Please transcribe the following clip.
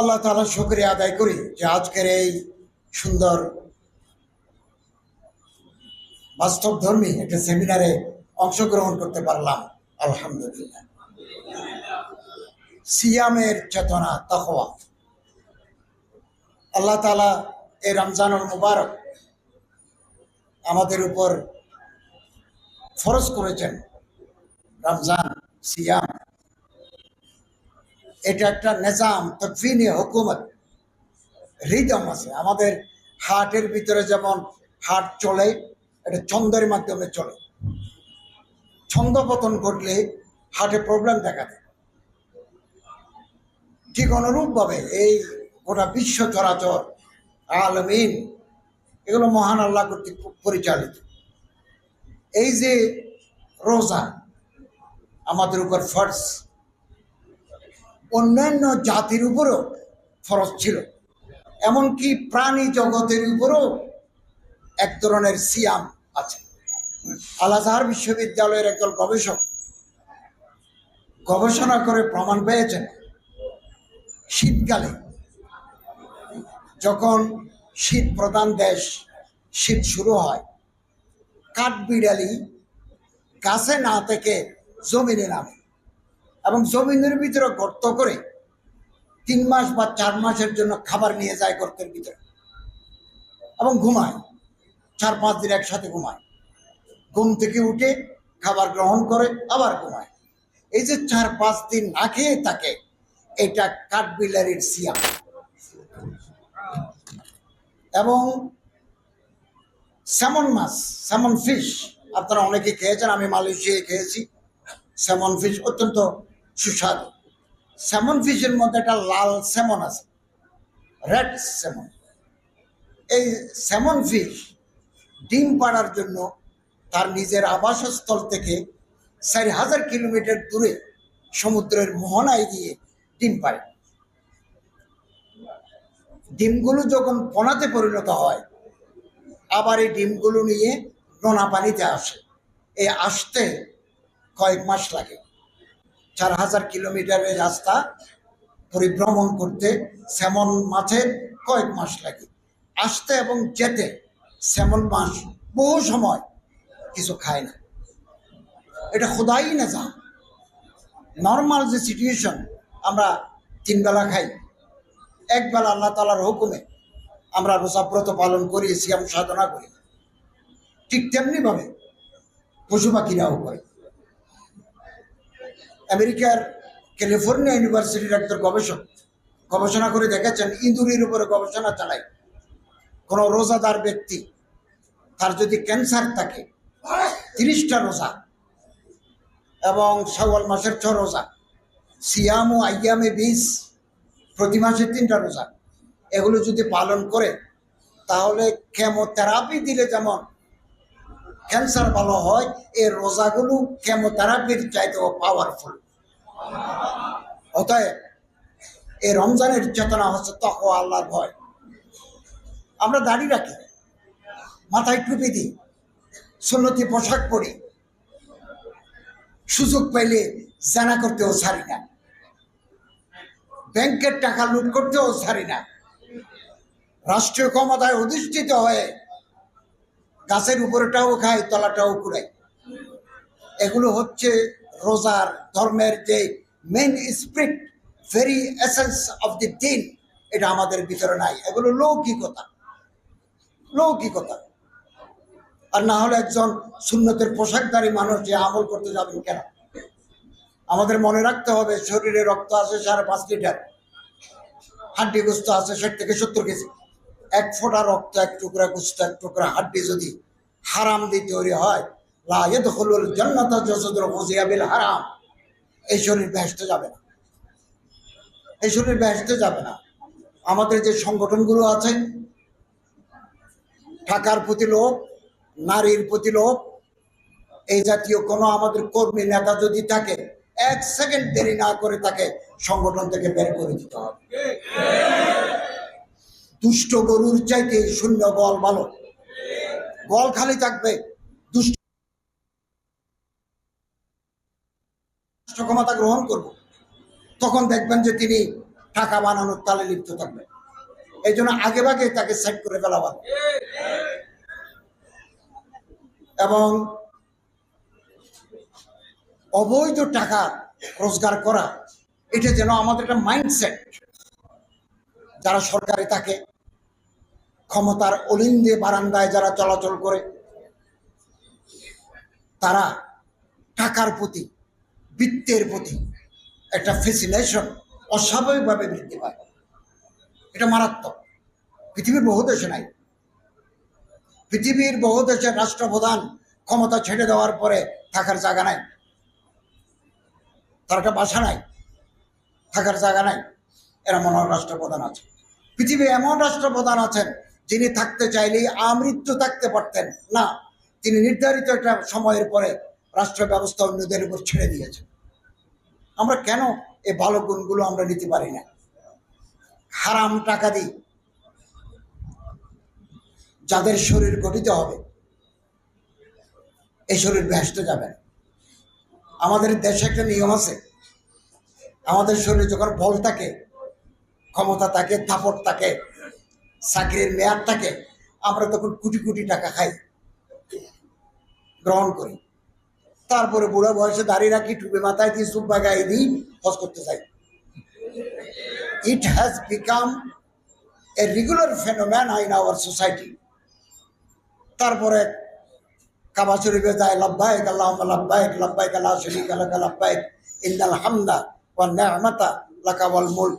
আল্লাহ তালা শুক্রিয়া আদায় করি যে আজকের এই সুন্দর বাস্তব ধর্মী একটা সেমিনারে অংশগ্রহণ করতে পারলাম। আলহামদুলিল্লাহ। সিয়ামের চেতনা, তকওয়া। আল্লাহ তালা এই রমজানুল মুবারক আমাদের উপর ফরজ করেছেন। রমজান, সিয়াম এটা একটা নিজাম, তকফিনি হুকুমত। রিদম আছে। আমাদের হার্টের ভিতরে যেমন হার্ট চলে, এটা ছন্দের মাধ্যমে চলে। ছন্দ পতন ঘটলে হার্টে প্রবলেম দেখা দেয়। ঠিক অনুরূপভাবে এই গোটা বিশ্ব চরাচর, আলমিন, এগুলো মহান আল্লাহ কর্তৃক পরিচালিত। এই যে রোজা, আমাদের উপর ফর্স অন্যান্য জাতির উপরও ফরজ ছিল। এমনকি প্রাণী জগতের উপরও এক ধরনের সিয়াম আছে। আল আজহার বিশ্ববিদ্যালয়ের একদল গবেষক গবেষণা করে প্রমাণ পেয়েছেন, শীতকালে যখন শীত প্রধান দেশ শীত শুরু হয়, কাঠবিড়ালি গাছে না থেকে জমিনে নামে। এবং জমিনের ভিতরে গর্ত করে তিন মাস বা চার মাসের জন্য খাবার নিয়ে যায় গর্তের ভিতরে এবং ঘুমায়। চার পাঁচ দিন একসাথে ঘুমায়। ঘুম থেকে উঠে খাবার গ্রহণ করে, আবার ঘুমায়। এই যে চার পাঁচ দিন না খেয়ে থাকে, এটা কাঠবিলারির সিয়াম। এবং স্যামন মাছ, স্যামন ফিশ, আপনারা অনেকে খেয়েছেন, আমি মালয়েশিয়ায় খেয়েছি। স্যামন ফিশ অত্যন্ত সুস্বাদু। স্যামন ফিশের মধ্যে একটা লাল স্যামন আছে। রেড স্যামন এই স্যামন ফিশ ডিম পাড়ার জন্য তার নিজের আবাসস্থল থেকে চারি হাজার কিলোমিটার দূরে সমুদ্রের মোহনায় গিয়ে ডিম পাড়ে। ডিমগুলো যখন পোনাতে পরিণত হয়, আবার এই ডিমগুলো নিয়ে নোনা পানিতে আসে। এই আসতে কয়েক মাস লাগে। চার হাজার কিলোমিটারের রাস্তা পরিভ্রমণ করতে স্যামন মাছের কয়েক মাস লাগে। আসতে এবং যেতে স্যামন মাছ বহু সময় কিছু খায় না। এটা খোদাই না যা। নর্মাল যে সিচুয়েশন আমরা তিনবেলা খাই একবেলা আল্লাহ তালার হুকুমে আমরা রোজাব্রত পালন করি, সিয়াম সাধনা করি। ঠিক তেমনিভাবে পশু পাখিরাও করে। আমেরিকার ক্যালিফোর্নিয়া ইউনিভার্সিটির একজন গবেষক গবেষণা করে দেখেছেন, ইঁদুরের উপরে গবেষণা চালায়। কোনো রোজাদার ব্যক্তি, তার যদি ক্যান্সার থাকে, তিরিশটা রোজা এবং শাওয়াল মাসের ছ রোজা, সিয়াম ও আইয়ামে বিশ প্রতি মাসে তিনটা রোজা, এগুলো যদি পালন করে, তাহলে কেমোথেরাপি দিলে যেমন ক্যান্সার ভালো হয়, এই রোজাগুলো কেমোথেরাপির চাইতেও পাওয়ারফুল অতএব, এই রমজানের চেতনা হচ্ছে তক আল্লাহর ভয়। আমরা দাড়ি রাখি, মাথায় টুপি দিই, সুন্নতি পোশাক পরি, সুযোগ পাইলে জানা করতেও ছাড়ি না। ব্যাংকের টাকা লুট করতেও ছাড়ি না। রাষ্ট্রীয় ক্ষমতায় অধিষ্ঠিত হয়ে গাছের উপরেটাও খায় তলাটাও কুড়াই। এগুলো হচ্ছে রোজার ধর্মের যে main spirit very essence of the দিন এটা আমাদের ভিতরে নাই। এগুলো লৌকিকতা। লৌকিকতা। আর না হলে একজন সুন্নতের পোশাকধারী মানুষ যে আমল করতে যাবেন কেন? আমাদের মনে রাখতে হবে, শরীরে রক্ত আছে সাড়ে পাঁচ লিটার, হাড্ডি গুস্ত আছে ষাট থেকে সত্তর কেজি। এক ফোঁটা রক্ত, এক টুকরা গুস্ত এক টুকরা হাড্ডি যদি হারাম দিয়ে তৈরি হয় হারাম। এই শরীর ব্যস্ত যাবে না। এই শরীর ব্যস্ত যাবে না। আমাদের যে সংগঠনগুলো আছে টাকার প্রতি লোক, নারীর প্রতি লোক, এই জাতীয় কোনো আমাদের কর্মী নেতা যদি থাকে, এক সেকেন্ড দেরি না করে তাকে সংগঠন থেকে বের করে দিতে হবে। দুষ্ট গরুর চাইতে শূন্য বল ভালো। বল খালি থাকবে, দুষ্ট ক্ষমতা গ্রহণ করব। তখন দেখবেন যে তিনি টাকা বানানোর তালে লিপ্ত থাকবে এই জন্য আগে ভাগে তাকে সেট করে ফেলা এবং অবৈধ টাকা রোজগার করা, এটা যেন আমাদের একটা মাইন্ডসেট যারা সরকারে থাকে, ক্ষমতার অলিন্দে বারান্দায় যারা চলাচল করে, তারা টাকার প্রতি, বৃত্তের প্রতি একটা ফেসিনেশন অস্বাভাবিকভাবে বৃদ্ধি পায়। এটা মারাত্মক। পৃথিবীর বহু দেশে নাই। পৃথিবীর বহু দেশের রাষ্ট্রপ্রধান ক্ষমতা ছেড়ে দেওয়ার পরে থাকার জায়গা নাই। তার একটা বাসা নাই। থাকার জায়গা নাই। এরা মনে হয় রাষ্ট্রপ্রধান আছে। পৃথিবী এমন রাষ্ট্রপ্রধান আছেন, যিনি থাকতে চাইলেই আমৃত্যু থাকতে পারতেন। না, তিনি নির্ধারিত একটা সময়ের পরে রাষ্ট্র ব্যবস্থা অন্যদের উপর ছেড়ে দিয়েছেন। আমরা কেন এই ভালো গুণগুলো আমরা নিতে পারি না? হারাম টাকা দিই। যাদের শরীর গঠিত হবে, এই শরীর ব্যস্ত যাবে আমাদের দেশে একটা নিয়ম আছে, আমাদের শরীরে যখন বল থাকে ক্ষমতা থাকে থাপট থাকে, চাকরির মেয়াদ থাকে, আমরা তখন কোটি কোটি টাকা খাই, গ্রহণ করি। তারপরে বুড়া বয়সে দাঁড়িয়ে রাখি, টুপি মাথায় দিয়ে সুব্বা গায়ে দিই, হজ করতে চাই it has become a regular phenomenon in our society তারপরে কাবা শরীফে যায় লাব্বাইক আল্লাহুম্মা লাব্বাইক লাব্বাইক লা শারীকা, লাকা লাব্বাইক ইন্নাল হামদা ওয়ান নি'মাতা লাকা ওয়াল মুলক।